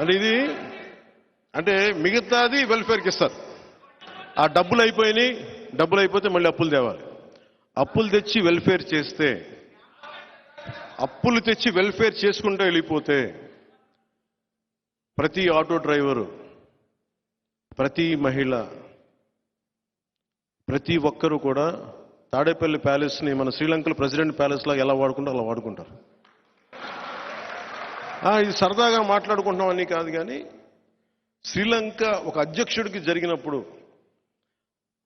అంటే ఇది అంటే మిగతాది వెల్ఫేర్కి ఇస్తారు. ఆ డబ్బులు అయిపోయినాయి డబ్బులు అయిపోతే మళ్ళీ అప్పులు తేవాలి. అప్పులు తెచ్చి వెల్ఫేర్ చేస్తే అప్పులు తెచ్చి వెల్ఫేర్ చేసుకుంటూ వెళ్ళిపోతే ప్రతి ఆటో డ్రైవరు ప్రతి మహిళ ప్రతి ఒక్కరూ కూడా తాడేపల్లి ప్యాలెస్ని మన శ్రీలంకలో ప్రెసిడెంట్ ప్యాలెస్ లాగా ఎలా వాడుకుంటారో అలా వాడుకుంటారు. ఇది సరదాగా మాట్లాడుకుంటున్నాం అని కాదు కానీ శ్రీలంక ఒక అధ్యక్షుడికి జరిగినప్పుడు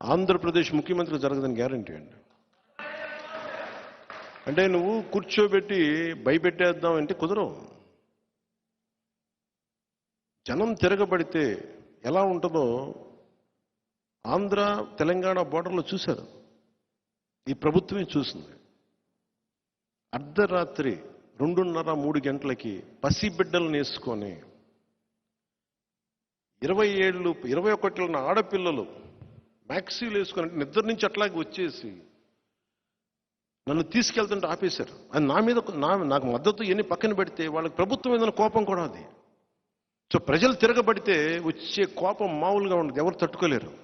ఆంధ్రప్రదేశ్ ముఖ్యమంత్రి జరగదని గ్యారంటీ అండి. అంటే నువ్వు కూర్చోబెట్టి భయపెట్టేద్దాం అంటే కుదరవు. జనం తిరగబడితే ఎలా ఉంటుందో ఆంధ్ర తెలంగాణ బోర్డర్లో చూశారు. ఈ ప్రభుత్వమే చూసింది. అర్ధరాత్రి రెండున్నర మూడు గంటలకి పసిబిడ్డలను వేసుకొని ఇరవై ఏళ్ళు ఇరవై ఒకటిలో ఆడపిల్లలు మ్యాక్సీలు వేసుకొని నిద్ర నుంచి అట్లాగే వచ్చేసి నన్ను తీసుకెళ్తుంటే ఆపేశారు. అది నా మీద నా నాకు మద్దతు ఎన్ని పక్కన పెడితే వాళ్ళకి ప్రభుత్వం మీద కోపం కూడా అది. సో ప్రజలు తిరగబడితే వచ్చే కోపం మామూలుగా ఉండదు. ఎవరు తట్టుకోలేరు.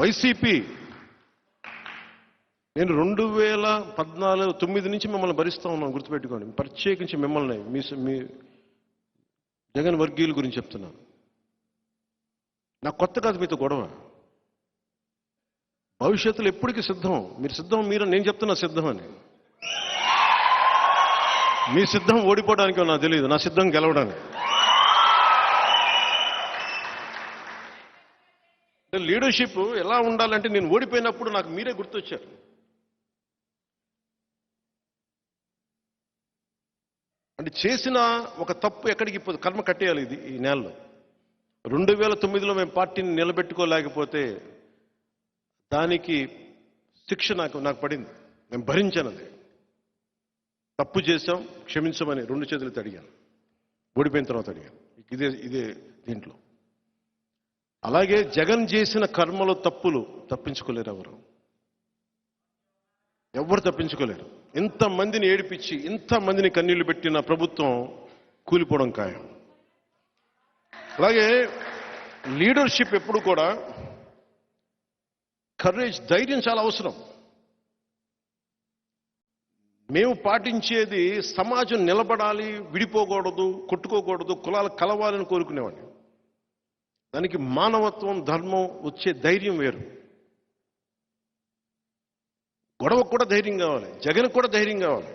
వైసీపీ నేను రెండు వేల పద్నాలుగు తొమ్మిది నుంచి మిమ్మల్ని భరిస్తా ఉన్నాను గుర్తుపెట్టుకోండి. ప్రత్యేకించి మిమ్మల్ని మీ మీ జగన్ వర్గీయుల గురించి చెప్తున్నాను. నా కొత్త కాదు మీతో గొడవ. భవిష్యత్తులో ఎప్పటికీ సిద్ధం. మీరు సిద్ధం మీరు నేను చెప్తున్నా సిద్ధం అని. మీ సిద్ధం ఓడిపోవడానికి నాకు తెలియదు నా సిద్ధం గెలవడానికి. లీడర్షిప్ ఎలా ఉండాలంటే నేను ఓడిపోయినప్పుడు నాకు మీరే గుర్తొచ్చారు. అంటే చేసిన ఒక తప్పు ఎక్కడికి పోదు. కర్మ కట్టేయాలి ఇది ఈ నెలలో. రెండు వేల తొమ్మిదిలో మేము పార్టీని నిలబెట్టుకోలేకపోతే దానికి శిక్ష నాకు నాకు పడింది. మేము భరించాను తప్పు చేశాం క్షమించమని రెండు చేతులతో అడిగాను. ఓడిపోయిన తర్వాత అడిగాను. ఇదే ఇదే దీంట్లో. అలాగే జగన్ చేసిన కర్మలో తప్పులు తప్పించుకోలేరు ఎవరు. ఎవరు తప్పించుకోలేరు. ఇంతమందిని ఏడిపించి ఇంతమందిని కన్నీళ్ళు పెట్టిన ప్రభుత్వం కూలిపోవడం ఖాయం. అలాగే లీడర్షిప్ ఎప్పుడు కూడా కరేజ్ ధైర్యం చాలా అవసరం. మేము పాటించేది సమాజం నిలబడాలి విడిపోకూడదు కొట్టుకోకూడదు కులాలు కలవాలని కోరుకునేవాడిని. దానికి మానవత్వం ధర్మం వచ్చే ధైర్యం వేరు. గొడవకు కూడా ధైర్యం కావాలి జగన్ కూడా ధైర్యం కావాలి.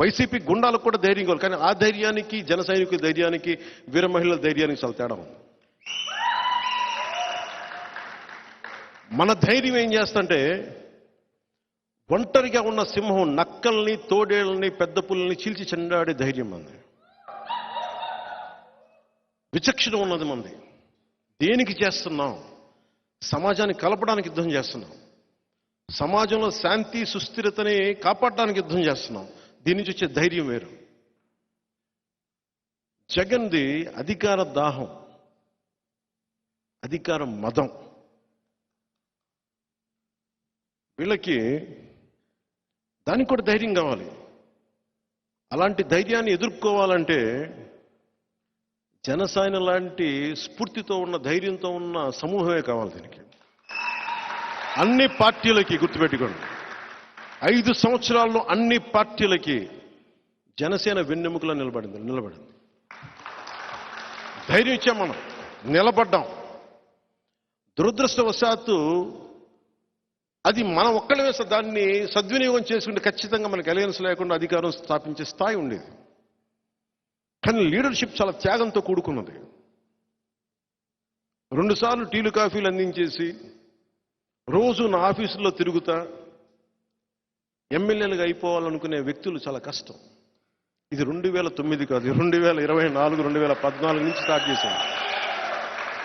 వైసీపీ గుండాలకు కూడా ధైర్యం కావాలి కానీ ఆ ధైర్యానికి జన సైనికుల ధైర్యానికి వీర మహిళల ధైర్యానికి చాలా తేడా ఉంది. మన ధైర్యం ఏం చేస్తంటే ఒంటరిగా ఉన్న సింహం నక్కల్ని తోడేళ్ళని పెద్ద పుల్లని చీల్చి చెండాడే ధైర్యం మంది. విచక్షణ ఉన్నది మంది. దేనికి చేస్తున్నాం? సమాజాన్ని కలపడానికి యుద్ధం చేస్తున్నాం. సమాజంలో శాంతి సుస్థిరతని కాపాడడానికి యుద్ధం చేస్తున్నాం. దీని నుంచి వచ్చే ధైర్యం వేరు. జగన్ది అధికార దాహం అధికార మదం. వీళ్ళకి దానికి కూడా ధైర్యం కావాలి. అలాంటి ధైర్యాన్ని ఎదుర్కోవాలంటే జనసాయన లాంటి స్ఫూర్తితో ఉన్న ధైర్యంతో ఉన్న సమూహమే కావాలి దీనికి. అన్ని పార్టీలకి గుర్తుపెట్టుకోండి. ఐదు సంవత్సరాల్లో అన్ని పార్టీలకి జనసేన వెన్నెముకలో నిలబడింది నిలబడింది. ధైర్యం ఇచ్చాం మనం నిలబడ్డాం. దురదృష్టవశాత్తు అది మనం ఒక్కడమే దాన్ని సద్వినియోగం చేసుకుంటే ఖచ్చితంగా మనకి అలయన్స్ లేకుండా అధికారం స్థాపించే స్థాయి ఉండేది. కానీ లీడర్షిప్ చాలా త్యాగంతో కూడుకున్నది. రెండుసార్లు టీలు కాఫీలు అందించేసి రోజు నా ఆఫీసులో తిరుగుతా ఎమ్మెల్యేలుగా అయిపోవాలనుకునే వ్యక్తులు చాలా కష్టం. ఇది రెండు వేల తొమ్మిది కాదు రెండు వేల ఇరవై నాలుగు రెండు వేల పద్నాలుగు నుంచి స్టార్ట్ చేశాను.